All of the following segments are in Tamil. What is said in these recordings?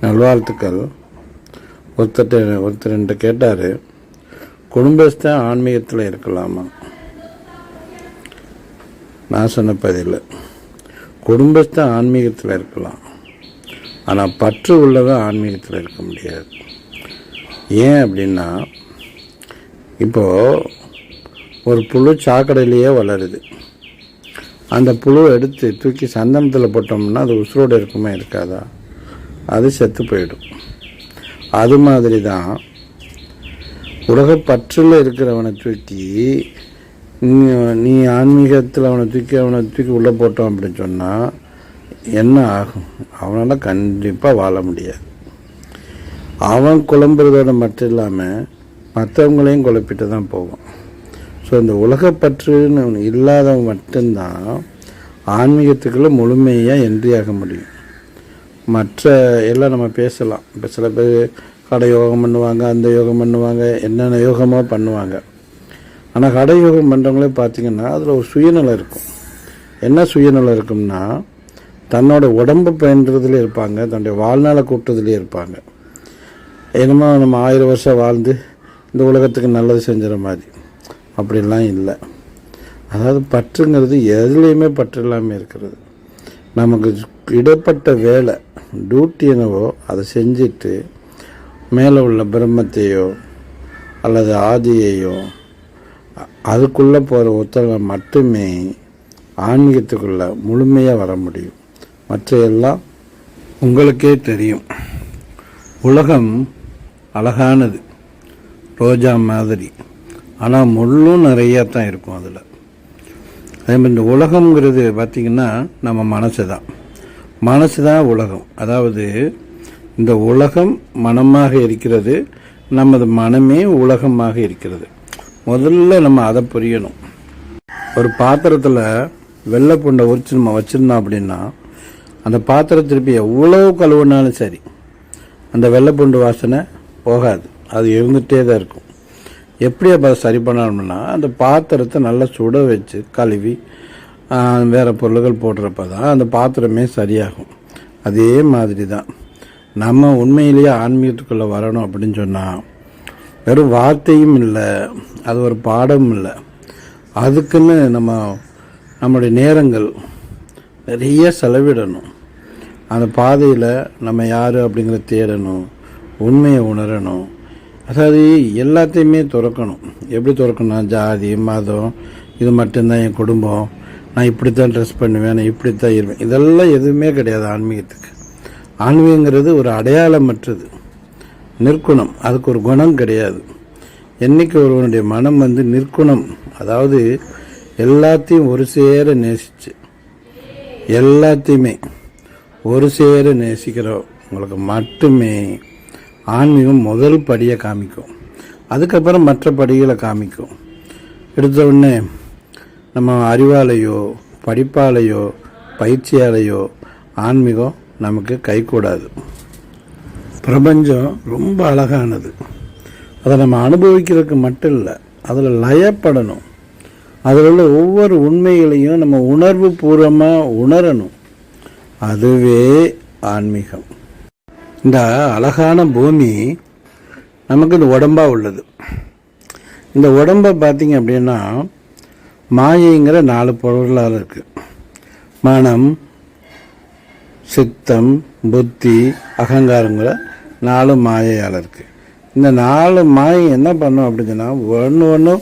நல்வாழ்த்துக்கள். ஒருத்தர் ஒருத்தர் என்று கேட்டார். குடும்பஸ்தான் ஆன்மீகத்தில் இருக்கலாமா? நான் சொன்ன பதில் குடும்பஸ்தான் ஆன்மீகத்தில் இருக்கலாம். ஆனால் பற்று உள்ளவன் ஆன்மீகத்தில் இருக்க முடியாது. ஏன் அப்படின்னா இப்போது ஒரு புழு சாக்கடையிலேயே வளருது. அந்த புழுவை எடுத்து தூக்கி சந்தனத்தில் போட்டோம்னா அது உசுரோடு இருக்குமா இருக்காதா? அது செத்து போயிடும். அது மாதிரி தான் உலகப்பற்றில் இருக்கிறவனை தூக்கி நீ- நீ ஆன்மீகத்தில் அவனை தூக்கி அவனை தூக்கி உள்ளே போட்டோம் அப்படின்னு சொன்னால் என்ன ஆகும்? அவனால் கண்டிப்பாக வாழ முடியாது. அவன் குழம்புறதோட மட்டும் இல்லாமல் மற்றவங்களையும் குழப்பிட்டு தான் போவான். ஸோ இந்த உலகப்பற்றுன்னு ஒண்ணு இல்லாதவன் மட்டும்தான் ஆன்மீகத்துக்குள்ளே முழுமையாக என்ட்ரி ஆக முடியும். மற்ற எல்லாம் நம்ம பேசலாம். இப்போ சில பேர் கடை யோகம் பண்ணுவாங்க அந்த யோகம் பண்ணுவாங்க என்னென்ன யோகமோ பண்ணுவாங்க. ஆனால் கடை யோகம் பண்ணுறவங்களே பார்த்தீங்கன்னா அதில் ஒரு சுயநலம் இருக்கும். என்ன சுயநலம் இருக்கும்னா தன்னோட உடம்பு பயன்றதுலேயே இருப்பாங்க தன்னுடைய வாழ்நாளை கூட்டுறதுலேயே இருப்பாங்க. என்னமோ நம்ம ஆயிரம் வருஷம் வாழ்ந்து இந்த உலகத்துக்கு நல்லது செஞ்சுற மாதிரி. அப்படிலாம் இல்லை. அதாவது பற்றுங்கிறது எதுலேயுமே பற்று இல்லாமல் இருக்கிறது. நமக்கு இடப்பட்ட வேலை டியூட்டி என்னவோ அதை செஞ்சுட்டு மேலே உள்ள பிரம்மத்தையோ அல்லது ஆதியையோ அதுக்குள்ளே போகிற ஒருத்தவங்க மட்டுமே ஆன்மீகத்துக்குள்ளே முழுமையாக வர முடியும். மற்ற எல்லாம் உங்களுக்கே தெரியும். உலகம் அழகானது ரோஜா மாதிரி. ஆனால் முள்ளும் நிறையா தான் இருக்கும் அதில். அதே மாதிரி இந்த உலகம்ங்கிறது பார்த்திங்கன்னா நம்ம மனசு தான் மனசு தான் உலகம். அதாவது இந்த உலகம் மனமாக இருக்கிறது நமது மனமே உலகமாக இருக்கிறது. முதல்ல நம்ம அதை புரியணும். ஒரு பாத்திரத்தில் வெள்ளை பூண்டை உரிச்சு நம்ம வச்சுருந்தோம் அப்படின்னா அந்த பாத்திரம் திருப்பி எவ்வளோ கழுவுனாலும் சரி அந்த வெள்ளைப்பூண்டு வாசனை போகாது. அது இருந்துகிட்டே தான் இருக்கும். எப்படி அப்போ அதை சரி பண்ணணும்னா அந்த பாத்திரத்தை நல்லா சுட வச்சு கழுவி வேறு பொருள்கள் போடுறப்ப தான் அந்த பாத்திரமே சரியாகும். அதே மாதிரி தான் நம்ம உண்மையிலேயே ஆன்மீகத்துக்குள்ளே வரணும் அப்படின்னு சொன்னால் வெறும் வார்த்தையும் இல்லை அது ஒரு பாடமும் இல்லை. அதுக்குன்னு நம்ம நம்மளுடைய நேரங்கள் நிறைய செலவிடணும். அந்த பாதையில் நம்ம யார் அப்படிங்கிறத தேடணும் உண்மையை உணரணும். அதாவது எல்லாத்தையுமே துறக்கணும். எப்படி துறக்கணும் ஜாதி மதம் இது மட்டும்தான் என் குடும்பம். நான் இப்படித்தான் ட்ரெஸ் பண்ணுவேன் நான் இப்படித்தான் இருப்பேன். இதெல்லாம் எதுவுமே கிடையாது ஆன்மீகத்துக்கு. ஆன்மீகங்கிறது ஒரு அடையாளமற்றது. நிற்குணம் அதுக்கு ஒரு குணம் கிடையாது. என்னைக்கு ஒருவனுடைய மனம் வந்து நிற்குணம் அதாவது எல்லாத்தையும் ஒரு சேர நேசிச்சு எல்லாத்தையுமே ஒரு சேர நேசிக்கிறோம் உங்களுக்கு மட்டுமே ஆன்மீகம் முதல் படியை காமிக்கும். அதுக்கப்புறம் மற்ற படிகளை காமிக்கும். எடுத்த உடனே நம்ம அறிவாலையோ படிப்பாலையோ பயிற்சியாலையோ ஆன்மீகம் நமக்கு கைகூடாது. பிரபஞ்சம் ரொம்ப அழகானது. அதை நம்ம அனுபவிக்கிறதுக்கு மட்டும் இல்லை அதில் லயப்படணும். அதில் உள்ள ஒவ்வொரு உண்மைகளையும் நம்ம உணர்வு பூர்வமாக உணரணும். அதுவே ஆன்மீகம். இந்த அழகான பூமி நமக்கு இந்த உடம்பாக உள்ளது. இந்த உடம்பை பார்த்திங்க அப்படின்னா மாயைங்கிற நாலு பொருளால் இருக்குது மனம் சித்தம் புத்தி அகங்காரங்கிற நாலு மாயையால் இருக்குது இந்த நாலு மாயை என்ன பண்ணும் அப்படின்னு சொன்னால் ஒன்று ஒன்று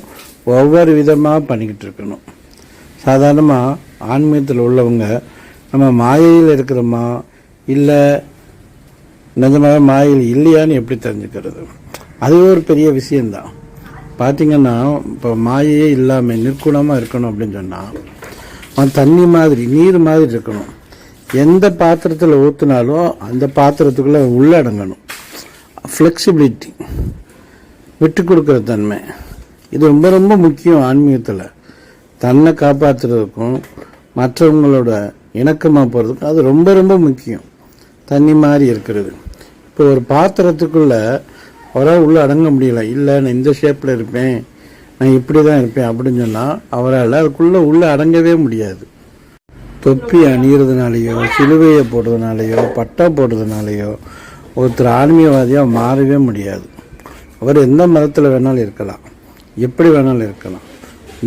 ஒவ்வொரு விதமாக பண்ணிக்கிட்டு இருக்கணும். சாதாரணமாக ஆன்மீகத்தில் உள்ளவங்க நம்ம மாயையில் இருக்கிறோமா? இல்லை நிஜமாக மாயில் இல்லையான்னு எப்படி தெரிஞ்சுக்கிறது? அது ஒரு பெரிய விஷயந்தான் பார்த்தீங்கன்னா இப்போ மாயையே இல்லாமல் நிற்குணமாக இருக்கணும் அப்படின்னு சொன்னால் அவன் தண்ணி மாதிரி நீர் மாதிரி இருக்கணும். எந்த பாத்திரத்தில் ஊற்றினாலும் அந்த பாத்திரத்துக்குள்ளே உள்ளடங்கணும் ஃப்ளெக்சிபிலிட்டி விட்டு கொடுக்குற தன்மை. இது ரொம்ப ரொம்ப முக்கியம் ஆன்மீகத்தில். தன்னை காப்பாற்றுறதுக்கும் மற்றவங்களோட இணக்கமாக போகிறதுக்கும் அது ரொம்ப ரொம்ப முக்கியம். தண்ணி மாதிரி இருக்கிறது. இப்போ ஒரு பாத்திரத்துக்குள்ள அவரால் உள்ள அடங்க முடியல. இல்லை நான் இந்த ஷேப்பில் இருப்பேன். நான் இப்படி தான் இருப்பேன் அப்படின்னு சொன்னால் அவரால் அதுக்குள்ளே உள்ளே அடங்கவே முடியாது. தொப்பி அணிகிறதுனாலையோ சிலுவையை போடுறதுனாலையோ பட்டா போடுறதுனாலையோ ஒருத்தர் ஆன்மீகவாதியாக மாறவே முடியாது. அவர் எந்த மதத்தில் வேணாலும் இருக்கலாம். எப்படி வேணாலும் இருக்கலாம்.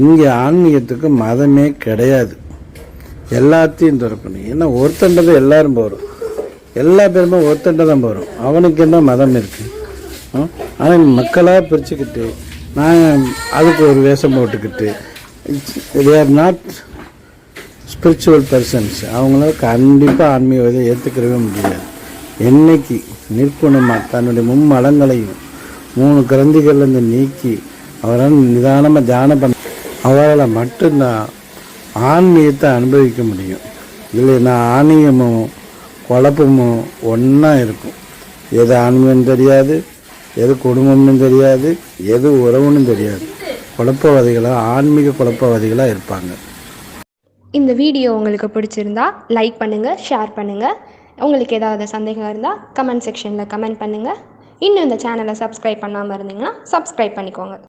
இங்கே ஆன்மீகத்துக்கு மதமே கிடையாது. எல்லாத்தையும் திறக்கணும். ஏன்னா ஒருத்தன்றது எல்லாரும் போகிறோம் எல்லா பேருமே ஒருத்தண்ட தான் போகிறோம் அவனுக்கு என்ன மதம் இருக்குது ஆனால் மக்களாக பிரிச்சுக்கிட்டு நான் அதுக்கு ஒரு வேஷம் போட்டுக்கிட்டு they are not spiritual persons அவங்களால கண்டிப்பாக ஆன்மீகத்தை ஏற்றுக்கிறவே முடியாது. என்னைக்கு நிற்குணமாக தன்னுடைய மும்மடங்களையும் மூணு கிரந்திகள்லேருந்து நீக்கி அவரால் நிதானமாக தியானம் பண்ண அவரால் மட்டும்தான் ஆன்மீகத்தை அனுபவிக்க முடியும். இல்லை நான் ஆன்மீகமும் குழப்பமும் ஒன்றா இருக்கும். எது ஆன்மீகம் தெரியாது எது குடும்பம்னு தெரியாது எது உறவுன்னு தெரியாது. குழப்பவாதிகளாக ஆன்மீக குழப்பவாதிகளாக இருப்பாங்க. இந்த வீடியோ உங்களுக்கு பிடிச்சிருந்தா லைக் பண்ணுங்கள் ஷேர் பண்ணுங்கள் உங்களுக்கு ஏதாவது சந்தேகம் இருந்தால் கமெண்ட் செக்ஷனில் கமெண்ட் பண்ணுங்கள் இன்னும் இந்த சேனலை சப்ஸ்கிரைப் பண்ணாமல் இருந்தீங்கன்னா சப்ஸ்கிரைப் பண்ணிக்கோங்க.